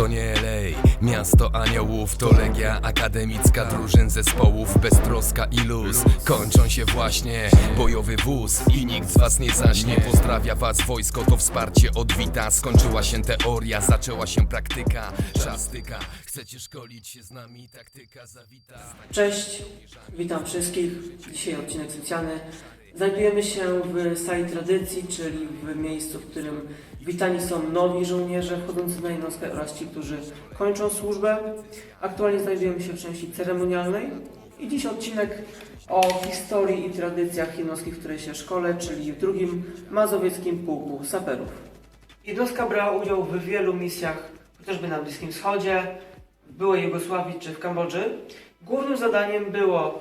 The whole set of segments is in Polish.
To nie LA, miasto aniołów To legia akademicka drużyn zespołów Beztroska i luz. Kończą się właśnie bojowy wóz I nikt z was nie zaśnie. Pozdrawia was wojsko, to wsparcie odwita. Skończyła się teoria, zaczęła się praktyka. Czas tyka, chcecie szkolić się z nami? Taktyka zawita. Cześć, witam wszystkich. Dzisiaj odcinek specjalny. Znajdujemy się w sali tradycji, czyli w miejscu, w którym witani są nowi żołnierze wchodzący na jednostkę oraz ci, którzy kończą służbę. Aktualnie znajdujemy się w części ceremonialnej i dziś odcinek o historii i tradycjach jednostki, w której się szkole, czyli w drugim Mazowieckim Pułku Saperów. Jednostka brała udział w wielu misjach, chociażby na Bliskim Wschodzie, w byłej Jugosławii czy w Kambodży. Głównym zadaniem było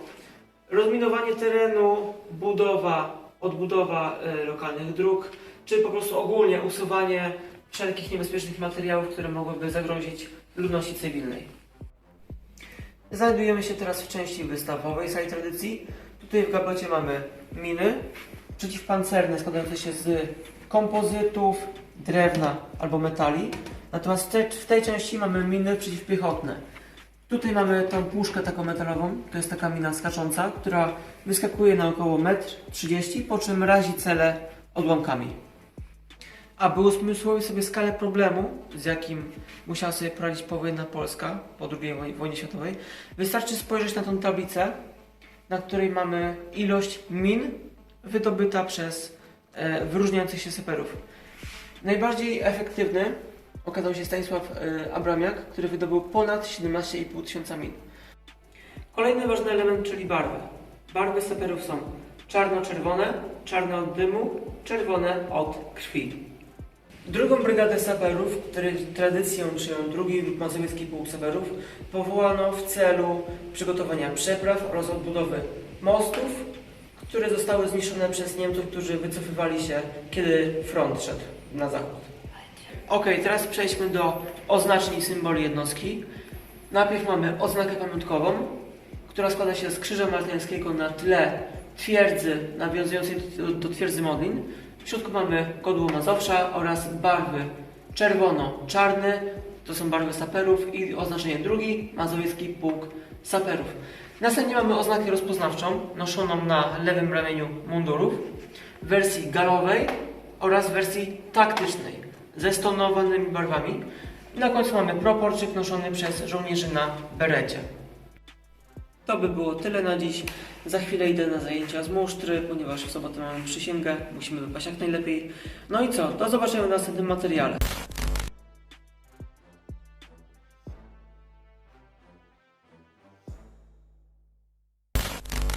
rozminowanie terenu, budowa, odbudowa e, lokalnych dróg, czy po prostu ogólnie usuwanie wszelkich niebezpiecznych materiałów, które mogłyby zagrozić ludności cywilnej. Znajdujemy się teraz w części wystawowej sali tradycji. Tutaj w gablocie mamy miny przeciwpancerne składające się z kompozytów, drewna albo metali. Natomiast w tej, w tej części mamy miny przeciwpiechotne. Tutaj mamy tą puszkę taką metalową, to jest taka mina skacząca, która wyskakuje na około 1,30 m, po czym razi cele odłamkami. Aby usmysłowić sobie skalę problemu, z jakim musiała sobie poradzić powojenna Polska po II woj- wojnie światowej, wystarczy spojrzeć na tą tablicę, na której mamy ilość min wydobyta przez e, wyróżniających się saperów. Najbardziej efektywny okazał się Stanisław e, Abramiak, który wydobył ponad 17,5 tysiąca min. Kolejny ważny element, czyli barwy. Barwy saperów są czarno-czerwone, czarne od dymu, czerwone od krwi. Drugą brygadę saperów, której tradycją czynią drugi mazowiecki pułk saperów, powołano w celu przygotowania przepraw oraz odbudowy mostów, które zostały zniszczone przez Niemców, którzy wycofywali się, kiedy front szedł na zachód. Ok, teraz przejdźmy do oznaczeń i symboli jednostki. Najpierw mamy oznakę pamiątkową, która składa się z krzyża martyńskiego na tle twierdzy nawiązującej do twierdzy Modlin. W środku mamy godło Mazowsza oraz barwy czerwono-czarny, to są barwy saperów i oznaczenie drugi, mazowiecki pułk saperów. Następnie mamy oznakę rozpoznawczą, noszoną na lewym ramieniu mundurów, w wersji galowej oraz wersji taktycznej, ze stonowanymi barwami. I na końcu mamy proporczyk noszony przez żołnierzy na berecie. To by było tyle na dziś. Za chwilę idę na zajęcia z musztry, ponieważ w sobotę mamy przysięgę, musimy wypaść jak najlepiej. No i co? Do zobaczenia w następnym materiale.